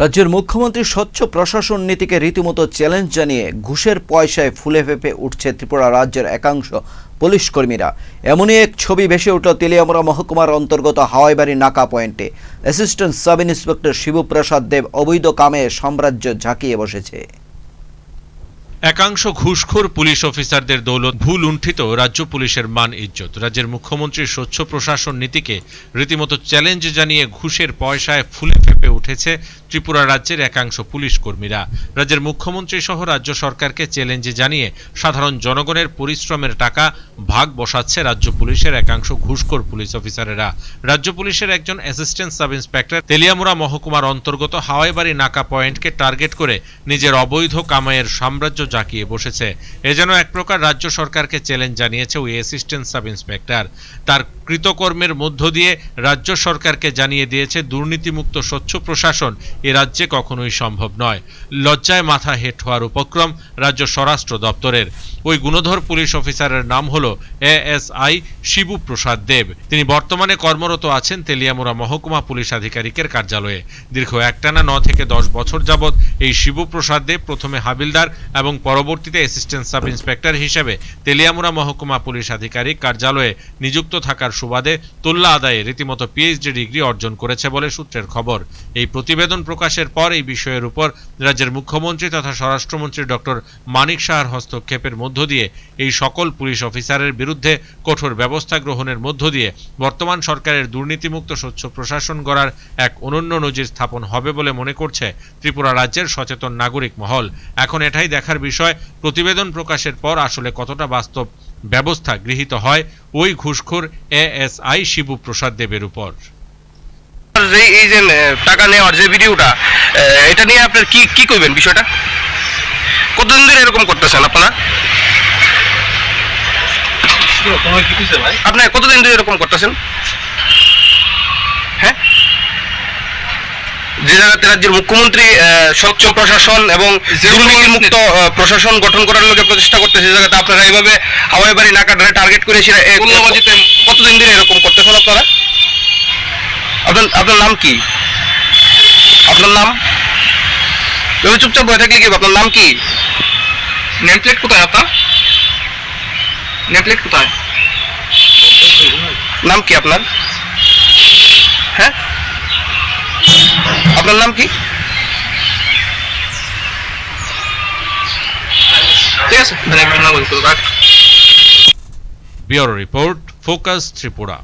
রাজ্যের মুখ্যমন্ত্রী স্বচ্ছ প্রশাসন নীতিকে রীতিমতো চ্যালেঞ্জ জানিয়ে ঘুষের পয়সায় ফুলে ফেপে উঠছে ত্রিপুরা রাজ্যের একাংশ পুলিশ কর্মীরা। এমনই এক ছবি ভেসে উঠল তেলিয়ামুড়া মহকুমার অন্তর্গত হাওয়াইবাড়ি নাকা পয়েন্টে। Assistant sub inspector Shibprasad Deb অবৈধ কামে সাম্রাজ্য ঝাঁকিয়ে বসেছে। একাংশ ঘুষখোর পুলিশ অফিসারদের দৌলত ভুল লুণ্ঠিত রাজ্য পুলিশের মান ইজ্জত। রাজ্যের মুখ্যমন্ত্রীর স্বচ্ছ প্রশাসন নীতিকে রীতিমতো চ্যালেঞ্জ জানিয়ে ঘুষের পয়সায় ফুলে ফেপে উঠেছে ত্রিপুরা রাজ্যের একাংশ পুলিশ কর্মীরা। রাজ্যের মুখ্যমন্ত্রী সহ রাজ্য সরকারকে চ্যালেঞ্জে জানিয়ে সাধারণ জনগণের পরিশ্রমের টাকা ভাগ বসাচ্ছে রাজ্য পুলিশের একাংশ ঘুষখোর পুলিশ অফিসারেরা। রাজ্য পুলিশের একজন অ্যাসিস্ট্যান্ট সাব ইন্সপেক্টর তেলিয়ামুড়া মহকুমার অন্তর্গত হাওয়াইবাড়ি নাকা পয়েন্টকে টার্গেট করে নিজের অবৈধ কামাইয়ের সাম্রাজ্য জাঁকিয়ে বসেছে। এ যেন এক প্রকার রাজ্য সরকারকে চ্যালেঞ্জ জানিয়েছে ওই অ্যাসিস্ট্যান্ট সাব ইন্সপেক্টর। তার কৃতকর্মের মধ্য দিয়ে রাজ্য সরকারকে জানিয়ে দিয়েছে দুর্নীতিমুক্ত স্বচ্ছ প্রশাসন এ রাজ্যে কখনোই সম্ভব নয়। লজ্জায় মাথা হেট হওয়ার উপক্রম রাজ্য স্বরাষ্ট্র দপ্তরের। ওই গুণধর পুলিশ অফিসারের নাম হল এএসআই শিবু প্রসাদ দেব। তিনি বর্তমানে কর্মরত আছেন তেলিয়ামুড়া মহকুমা পুলিশ আধিকারিকের কার্যালয়ে। দীর্ঘ একটানা ন থেকে দশ বছর যাবৎ এই শিবু প্রসাদ দেব প্রথমে হাবিলদার এবং পরবর্তীতে অ্যাসিস্ট্যান্ট সাব ইন্সপেক্টর হিসেবে তেলিয়ামুড়া মহকুমা পুলিশ আধিকারিক কার্যালয়ে নিযুক্ত থাকার সুবাদে তোল্লা আদায়ে রীতিমতো পিএইচডি ডিগ্রি অর্জন করেছে বলে সূত্রের খবর। এই প্রতিবেদন প্রকাশের পর এই বিষয়ের উপর রাজ্যের মুখ্যমন্ত্রী তথা স্বরাষ্ট্রমন্ত্রী ডক্টর মানিক সাহার হস্তক্ষেপের মধ্য দিয়ে এই সকল পুলিশ অফিসারের বিরুদ্ধে কঠোর ব্যবস্থা গ্রহণের মধ্য দিয়ে বর্তমান সরকারের দুর্নীতিমুক্ত স্বচ্ছ প্রশাসন গড়ার এক অনন্য নজির স্থাপন হবে বলে মনে করছে ত্রিপুরা রাজ্যের সচেতন নাগরিক মহল। এখন এটাই দেখার বিষয়, প্রতিবেদন প্রকাশের পর আসলে কতটা বাস্তব ব্যবস্থা গৃহীত হয়, ওই ঘুষখোর এএসআই শিবু প্রসাদ দেবের উপর। যে এই যে টাকা নেওয়ার যে ভিডিওটা এটা নিয়ে আপনার কি কি করবেন বিষয়টা? কতদিন ধরে এরকম করতেছেন আপনারা? আপনার কতদিন ধরে এরকম করতেছেন? হ্যাঁ? যে জায়গাতে রাজ্যের মুখ্যমন্ত্রী স্বচ্ছ প্রশাসন এবং দুর্নীতিমুক্ত আহ, প্রশাসন গঠন করার লোকে প্রচেষ্টা করতেছে সে জায়গাতে আপনারা এইভাবে হাওয়াই বাড়ি নাকাডারে টার্গেট করেছিলেন কতদিন ধরে এরকম করতেছেন আপনারা? আপনার আপনার নাম কি? আপনার নাম? তুমি চুপচাপ বসে থাকলে কি? আপনার নাম কি? নেম প্লেট কোথায় আপনার নেম প্লেট কোথায়? নাম কি আপনার? হ্যাঁ? আপনার নাম কি? ঠিক আছে রিপোর্ট ফোকাস ত্রিপুরা।